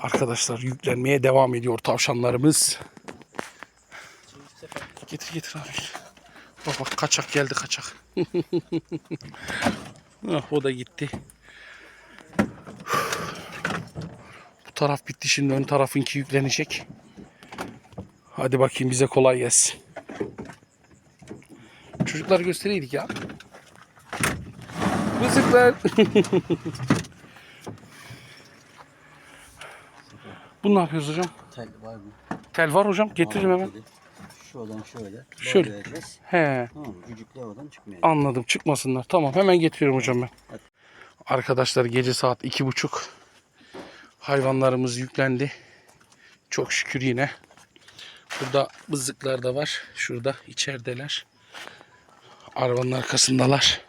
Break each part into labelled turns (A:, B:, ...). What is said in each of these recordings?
A: Arkadaşlar yüklenmeye devam ediyor tavşanlarımız. Getir getir abi. Bak bak kaçak geldi kaçak. ah, o da gitti. Bu taraf bitti şimdi ön tarafınki yüklenecek. Hadi bakayım bize kolay gelsin. Çocuklar göstereydik ya. Mızıklar. Bunu ne yapıyoruz hocam?
B: Tel var mı?
A: Tel var hocam. Getiririm hemen.
B: Teli. Şuradan şöyle.
A: Şöyle.
B: Vereceğiz.
A: He.
B: Tamam mı? Cücükler oradan çıkmayacak.
A: Anladım. Çıkmasınlar. Tamam. Hemen getiriyorum hocam ben.
B: Hadi.
A: Arkadaşlar gece saat iki buçuk. Hayvanlarımız yüklendi. Çok şükür yine. Burada bızıklar da var. Şurada içerideler. Arabanın arkasındalar.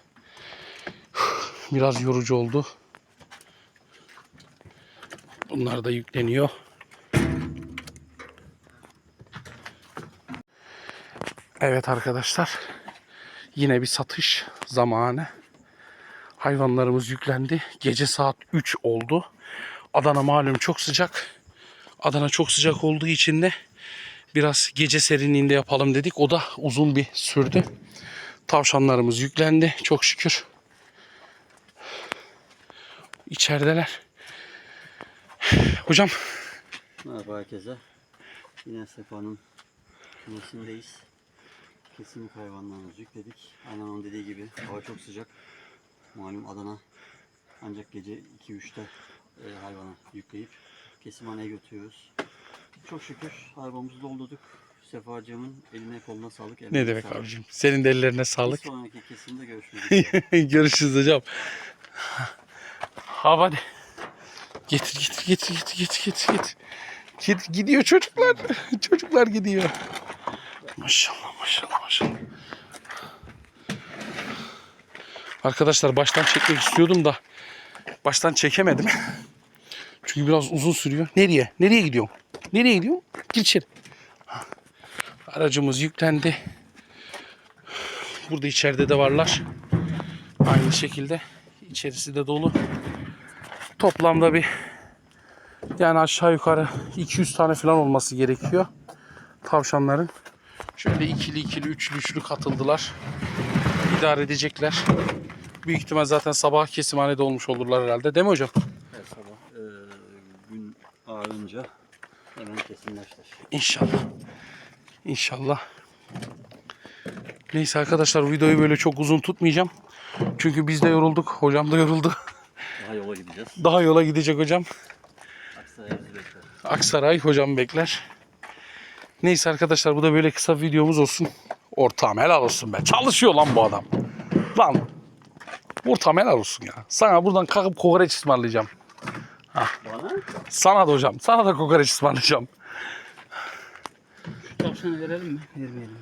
A: Biraz yorucu oldu. Bunlar da yükleniyor. Evet arkadaşlar. Yine bir satış zamanı. Hayvanlarımız yüklendi. Gece saat 3 oldu. Adana malum çok sıcak. Adana çok sıcak olduğu için de biraz gece serinliğinde yapalım dedik. O da uzun bir sürdü. Tavşanlarımız yüklendi. Çok şükür. İçerideler. Hocam
B: Merhaba herkese. Yine Sefa'nın kümesindeyiz. Kesimlik hayvanlarımızı yükledik. Aynen onun dediği gibi hava çok sıcak. Malum Adana ancak gece 2-3'te e, hayvanı yükleyip kesimhaneye götürüyoruz. Çok şükür hayvanımızı doldurduk. Sefacığımın eline koluna sağlık.
A: ne demek
B: sağlık.
A: abicim? Senin de ellerine
B: Bir
A: sağlık.
B: sonraki kesimde görüşmek üzere.
A: Görüşürüz hocam. Ha hadi. Getir getir getir getir getir getir getir. Gidiyor çocuklar. çocuklar gidiyor. Maşallah maşallah maşallah. Arkadaşlar baştan çekmek istiyordum da baştan çekemedim. Çünkü biraz uzun sürüyor. Nereye? Nereye gidiyorsun? Nereye gidiyorsun? Gir içeri. Aracımız yüklendi. Burada içeride de varlar. Aynı şekilde içerisi de dolu. Toplamda bir yani aşağı yukarı 200 tane falan olması gerekiyor. Tavşanların. Şöyle ikili ikili üçlü üçlü katıldılar. İdare edecekler. Büyük ihtimal zaten sabah kesimhanede olmuş olurlar herhalde. Değil mi hocam?
B: Her sabah e, gün ağarınca hemen kesimleştir.
A: İnşallah. İnşallah. Neyse arkadaşlar videoyu böyle çok uzun tutmayacağım. Çünkü biz de yorulduk. Hocam da yoruldu.
B: Daha yola gideceğiz.
A: Daha yola gidecek hocam.
B: Aksaray'ı bizi bekler.
A: Aksaray hocam bekler. Neyse arkadaşlar bu da böyle kısa bir videomuz olsun. Ortağım helal olsun be. Çalışıyor lan bu adam. Lan. Ortağım helal olsun ya. Sana buradan kalkıp kokoreç ısmarlayacağım.
B: Bana
A: Sana da hocam. Sana da kokoreç ısmarlayacağım.
B: tavşanı verelim mi? Vermeyelim.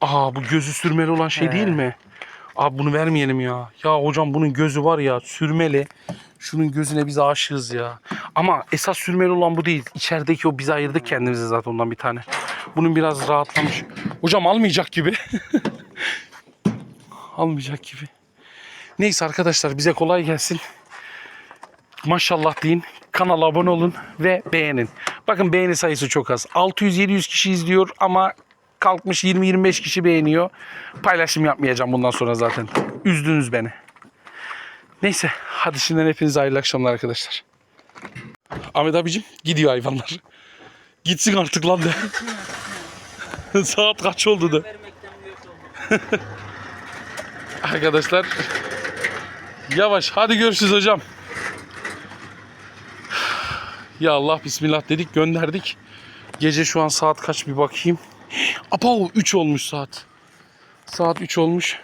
A: Aa bu gözü sürmeli olan şey
B: He.
A: değil mi? Abi bunu vermeyelim ya. Ya hocam bunun gözü var ya sürmeli. Şunun gözüne biz aşığız ya. Ama esas sürmeli olan bu değil. İçerideki o biz ayırdık kendimize zaten ondan bir tane. Bunun biraz rahatlamış. Hocam almayacak gibi. almayacak gibi. Neyse arkadaşlar bize kolay gelsin. Maşallah deyin. Kanala abone olun ve beğenin. Bakın beğeni sayısı çok az. 600-700 kişi izliyor ama kalkmış 20-25 kişi beğeniyor. Paylaşım yapmayacağım bundan sonra zaten. Üzdünüz beni. Neyse hadi şimdiden hepinize hayırlı akşamlar arkadaşlar. Ahmet abicim gidiyor hayvanlar. Gitsin artık lan de. Saat kaç oldu da. Arkadaşlar yavaş hadi görüşürüz hocam. Ya Allah bismillah dedik gönderdik. Gece şu an saat kaç bir bakayım. Apav 3 olmuş saat. Saat 3 olmuş.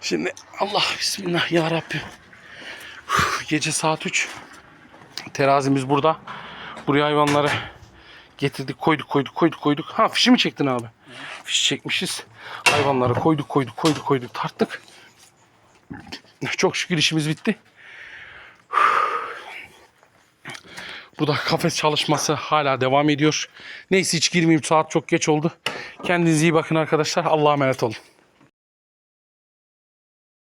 A: Şimdi Allah bismillah ya Rabbi. Gece saat 3. Terazimiz burada. Buraya hayvanları getirdik koyduk koyduk koyduk koyduk. Ha fişi mi çektin abi? Fiş çekmişiz. Hayvanları koyduk koyduk koyduk koyduk tarttık. Çok şükür işimiz bitti. Burada kafes çalışması hala devam ediyor. Neyse hiç girmeyeyim saat çok geç oldu. Kendinize iyi bakın arkadaşlar. Allah'a emanet olun.